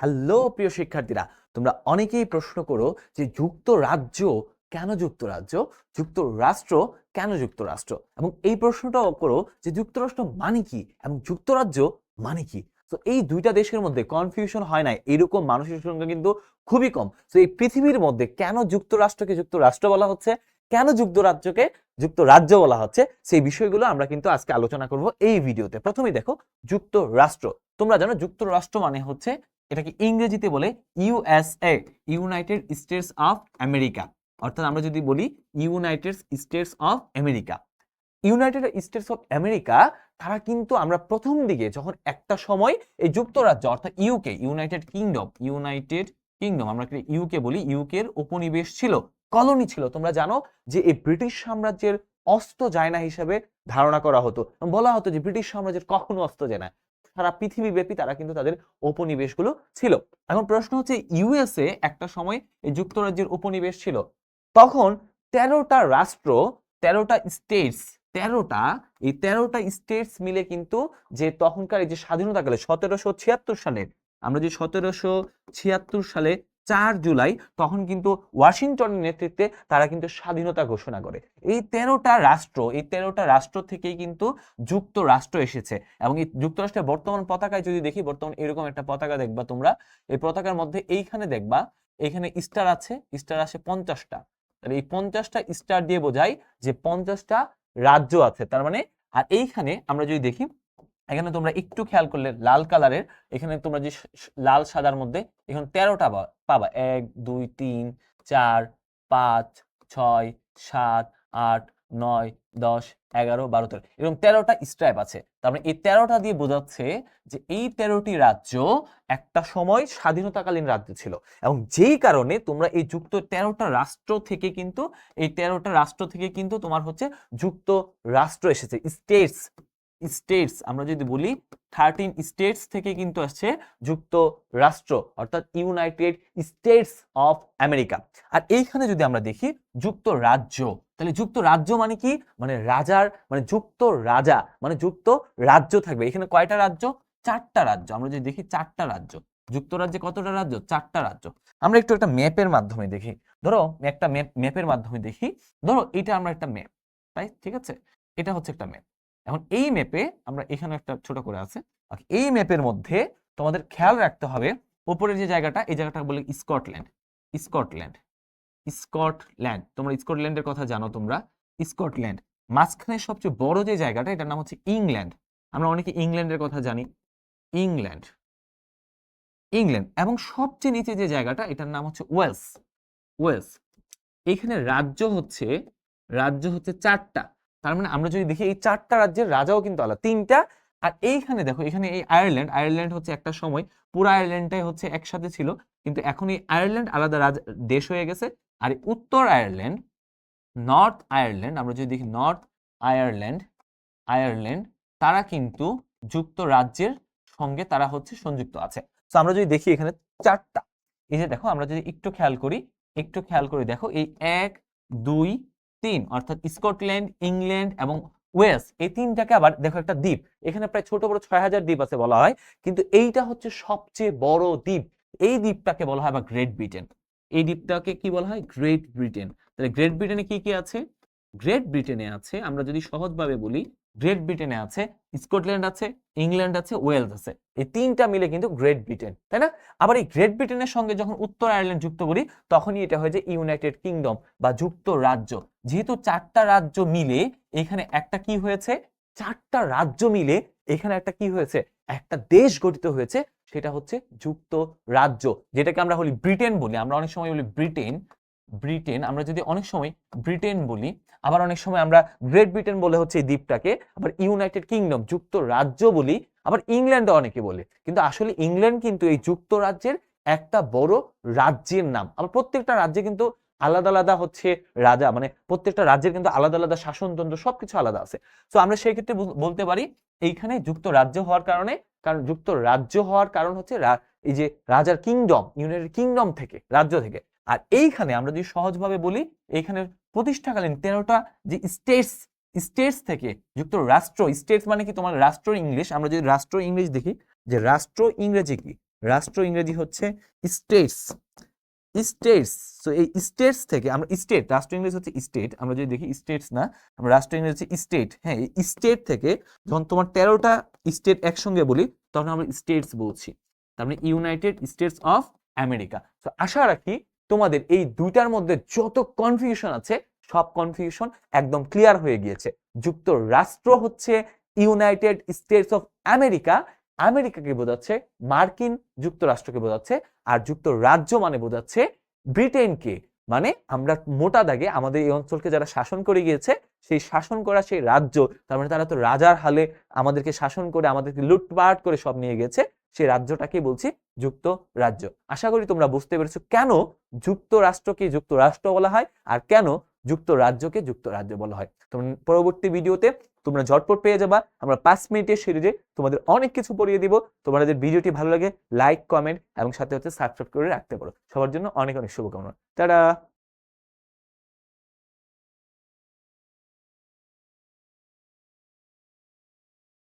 Hello প্রিয় শিক্ষার্থীরা, তোমরা অনেকেই প্রশ্ন করো যে যুক্তরাজ্য কেন যুক্তরাজ্য? যুক্তরাষ্ট্র কেন যুক্তরাষ্ট্র? এবং এই প্রশ্নটাও করো যে যুক্তরাষ্ট্র মানে কি এবং যুক্তরাজ্য মানে কি? তো এই দুইটা দেশের মধ্যে কনফিউশন হয় না এরকম মানুষের সংখ্যা কিন্তু খুবই কম। তো এই পৃথিবীর মধ্যে কেন যুক্তরাষ্ট্রকে যুক্তরাষ্ট্র বলা হচ্ছে? কেন যুক্তরাজ্যকে যুক্তরাজ্য বলা হচ্ছে? সেই বিষয়গুলো আমরা কিন্তু আজকে আলোচনা করব এই ভিডিওতে। প্রথমেই দেখো, যুক্তরাষ্ট্র। তোমরা জানো যুক্তরাষ্ট্র মানে হচ্ছে এটাকে ইংরেজিতে বলে USA United States of America. অর্থাৎ আমরা যদি বলি United States of America. United States of America, তারা কিন্তু আমরা প্রথম দিকে যখন একটা সময় এই যুক্তরাজ্য, অর্থাৎ UK, United Kingdom United Kingdom, আমরা ইউকে বলি, ইউকের উপনিবেশ ছিল, কলোনি ছিল। তোমরা জানো যে এই ব্রিটিশ সাম্রাজ্যের অস্ত যায় না হিসেবে ধারণা করা হতো। বলা হতো যে ব্রিটিশ সাম্রাজ্যের কখনো অস্ত যায় না সারা পৃথিবী ব্যাপী তারা কিন্তু তাদের উপনিবেশগুলো ছিল। এখন প্রশ্ন হচ্ছে, ইউএসএ একটা সময় যুক্তরাজ্যের উপনিবেশ ছিল। তখন তেরোটা রাষ্ট্র, তেরোটা স্টেটস তেরোটা, এই তেরোটা স্টেটস মিলে কিন্তু যে তখনকার এই যে স্বাধীনতাকালে সতেরোশো ছিয়াত্তর সালে, আমরা যে সতেরোশো ছিয়াত্তর সালে চার জুলাই তখন কিন্তু ওয়াশিংটনের নেতৃত্বে তারা কিন্তু স্বাধীনতা ঘোষণা করে। এই তেরোটা রাষ্ট্র, এই তেরোটা রাষ্ট্র থেকেই কিন্তু যুক্তরাষ্ট্র এসেছে এবং এই যুক্তরাষ্ট্রের বর্তমান পতাকায় যদি দেখি, বর্তমান এরকম একটা পতাকা দেখবা তোমরা, এই পতাকার মধ্যে এইখানে দেখবা, এখানে স্টার আছে স্টার আছে পঞ্চাশটা। তাহলে এই পঞ্চাশটা স্টার দিয়ে বোঝায় যে পঞ্চাশটা রাজ্য আছে, তার মানে আর এইখানে আমরা যদি দেখি এখানে তোমরা একটু খেয়াল করলে লাল কালারের, এখানে তোমরা যে লাল সাদার মধ্যে এখানে তেরোটা পাবা। এক, দুই, তিন, চার, পাঁচ, ছয়, সাত, আট, নয়, দশ, এগারো, বারো, তেরো। এরকম তেরোটা স্ট্রাইপ আছে। তার মানে এই তেরোটা দিয়ে বোঝাচ্ছে যে এই তেরোটি রাজ্য একটা সময় স্বাধীনতাকালীন রাজ্য ছিল। এবং যেই কারণে তোমরা এই যুক্ত তেরোটা রাষ্ট্র থেকে কিন্তু, এই তেরোটা রাষ্ট্র থেকে কিন্তু তোমার হচ্ছে যুক্ত রাষ্ট্র এসেছে স্টেটস স্টেটস আমরা যদি বলি থার্টিন স্টেটস থেকে কিন্তু আসছে যুক্ত রাষ্ট্র, অর্থাৎ ইউনাইটেড স্টেটস অফ আমেরিকা আর এইখানে যদি আমরা দেখি যুক্ত রাজ্য, তাহলে যুক্ত রাজ্য মানে কি? মানে রাজার মানে যুক্ত রাজা মানে যুক্ত রাজ্য থাকবে। এখানে কয়টা রাজ্য? চারটা রাজ্য। আমরা যদি দেখি চারটা রাজ্য যুক্তরাজ্যে কতটা রাজ্য? চারটা রাজ্য। আমরা একটু একটা ম্যাপের মাধ্যমে দেখি। ধরো, একটা ম্যাপ ম্যাপের মাধ্যমে দেখি। ধরো এটা আমরা একটা ম্যাপ তাই? ঠিক আছে? এটা হচ্ছে একটা ম্যাপ এখন এই ম্যাপে আমরা এখানে একটা ছোট করে আছে। এই ম্যাপের মধ্যে তোমাদের খেয়াল রাখতে হবে উপরের যে জায়গাটা, এই জায়গাটা বলে স্কটল্যান্ড স্কটল্যান্ড স্কটল্যান্ড তোমরা স্কটল্যান্ডের কথা জানো তোমরা। স্কটল্যান্ড মাঝখানে সবচেয়ে বড় যে জায়গাটা, এটার নাম হচ্ছে ইংল্যান্ড আমরা অনেকে ইংল্যান্ডের কথা জানি। ইংল্যান্ড ইংল্যান্ড এবং সবচেয়ে নিচে যে জায়গাটা, এটার নাম হচ্ছে ওয়েলস ওয়েলস এখানে রাজ্য হচ্ছে রাজ্য হচ্ছে চারটা। তার মানে আমরা যদি দেখি এই চারটা রাজ্যের রাজাও কিন্তু আলাদা। তিনটা, আর এইখানে দেখো, এখানে এই আয়ারল্যান্ড আয়ারল্যান্ড হচ্ছে একটা সময় পুরো আয়ারল্যান্ডটাই হচ্ছে একসাথে ছিল, কিন্তু এখন এই আয়ারল্যান্ড আলাদা রাজ- দেশ হয়ে গেছে, আর উত্তর আয়ারল্যান্ড, নর্থ আয়ারল্যান্ড, আমরা যদি দেখি নর্থ আয়ারল্যান্ড আয়ারল্যান্ড, তারা কিন্তু যুক্তরাজ্যের সঙ্গে তারা হচ্ছে সংযুক্ত আছে। তো আমরা যদি দেখি এখানে চারটা, এই যে দেখো, আমরা যদি একটু খেয়াল করি, একটু খেয়াল করে দেখো, এই এক, দুই তিন, অর্থাৎ স্কটল্যান্ড, ইংল্যান্ড এবং ওয়েস্ট এই তিনটাকে আবার দেখো একটা দ্বীপ। এখানে প্রায় ছোট বড় ছয় হাজার দ্বীপ আছে বলা হয়, কিন্তু এইটা হচ্ছে সবচেয়ে বড় দ্বীপ। এই দ্বীপটাকে বলা হয় বা গ্রেট ব্রিটেন এই দ্বীপটাকে কি বলা হয়? গ্রেট ব্রিটেন তাহলে গ্রেট ব্রিটেনে কি কি আছে? গ্রেট ব্রিটেনে আছে, আমরা যদি সহজভাবে বলি গ্রেট ব্রিটেনে আছে স্কটল্যান্ড আছে ইংল্যান্ড আছে ওয়েলস আছে। এই তিনটা মিলে কিন্তু গ্রেট ব্রিটেন তাই না? আবার এই গ্রেট ব্রিটেনের সঙ্গে যখন উত্তর আয়ারল্যান্ড যুক্ত করি, তখনই এটা হয়ে যায় ইউনাইটেড কিংডম বা যুক্ত রাজ্য যেহেতু চারটা রাজ্য মিলে, এখানে একটা কি হয়েছে? চারটা রাজ্য মিলে, এখানে একটা কি হয়েছে? একটা দেশ গঠিত হয়েছে, সেটা হচ্ছে যুক্ত রাজ্য যেটাকে আমরা বলি ব্রিটেন বলি। আমরা অনেক সময় বলি ব্রিটেন ব্রিটেন আমরা যদি অনেক সময় ব্রিটেন বলি, আবার অনেক সময় আমরা গ্রেট ব্রিটেন বলে হচ্ছে এই দ্বীপটাকে, আবার ইউনাইটেড কিংডম যুক্ত রাজ্য বলি, আবার ইংল্যান্ডও অনেকে বলে। কিন্তু আসলে ইংল্যান্ড কিন্তু এই যুক্তরাজ্যের একটা বড় রাজ্যের নাম। আবার প্রত্যেকটা রাজ্যে কিন্তু আলাদা আলাদা হচ্ছে রাজা মানে প্রত্যেকটা রাজ্যের কিন্তু আলাদা আলাদা শাসনতন্ত্র, সবকিছু আলাদা আছে। তো আমরা সেই ক্ষেত্রে বলতে পারি, এইখানে যুক্ত রাজ্য হওয়ার কারণে, কারণ যুক্ত রাজ্য হওয়ার কারণ হচ্ছে এই যে রাজার কিংডম ইউনাইটেড কিংডম থেকে, রাজ্য থেকে। আর এইখানে আমরা যদি সহজভাবে বলি এইখানে প্রতিষ্ঠাকালীন তেরোটা যে স্টেটস স্টেটস থেকে যুক্ত রাষ্ট্র স্টেটস মানে কি তোমার রাষ্ট্র ইংলিশ? আমরা যদি রাষ্ট্র ইংলিশ দেখি, যে রাষ্ট্র ইংরেজি কি? রাষ্ট্র ইংরেজি হচ্ছে স্টেটস স্টেটস তো এই স্টেটস থেকে আমরা স্টেট রাষ্ট্র ইংরেজি হচ্ছে স্টেট আমরা যদি দেখি স্টেটস না, আমরা রাষ্ট্র ইংরেজি হচ্ছে স্টেট হ্যাঁ এই স্টেট থেকে যখন তোমার তেরোটা স্টেট একসঙ্গে বলি, তখন আমরা স্টেটস বলছি। তার মানে ইউনাইটেড স্টেটস অফ আমেরিকা তো আশা রাখি তোমাদের এই দুইটার মধ্যে যত কনফিউশন আছে, সব কনফিউশন একদম ক্লিয়ার হয়ে গিয়েছে। যুক্তরাষ্ট্র হচ্ছে ইউনাইটেড স্টেটস অফ আমেরিকা আমেরিকাকে বোঝাচ্ছে মার্কিন, যুক্তরাষ্ট্রকে বোঝাচ্ছে, আর যুক্তরাজ্য মানে বোঝাচ্ছে ব্রিটেনকে। মানে আমরা মোটা দাগে আমাদের এই অঞ্চলকে যারা শাসন করে গিয়েছে, সেই শাসন করা সেই রাজ্য তার মানে তারা তো রাজার হালে আমাদেরকে শাসন করে, আমাদেরকে লুটপাট করে সব নিয়ে গেছে। সেই রাজ্যটাকে বলছি যুক্তরাজ্য। আশা করি তোমরা বুঝতে পেরেছ কেন যুক্তরাষ্ট্রকে যুক্তরাষ্ট্র বলা হয় আর কেন যুক্তরাজ্যকে যুক্তরাজ্য বলা হয়। তোমরা পরবর্তী ভিডিওতে তোমরা ঝটপট পেয়ে যাবা। আমরা পাঁচ মিনিটের সিরিজে তোমাদের অনেক কিছু পড়িয়ে দিব। তোমাদের ভিডিওটি ভালো লাগে লাইক কমেন্ট এবং সাথে হচ্ছে সাবস্ক্রাইব করে রাখতে পারো। সবার জন্য অনেক অনেক শুভকামনা। তারা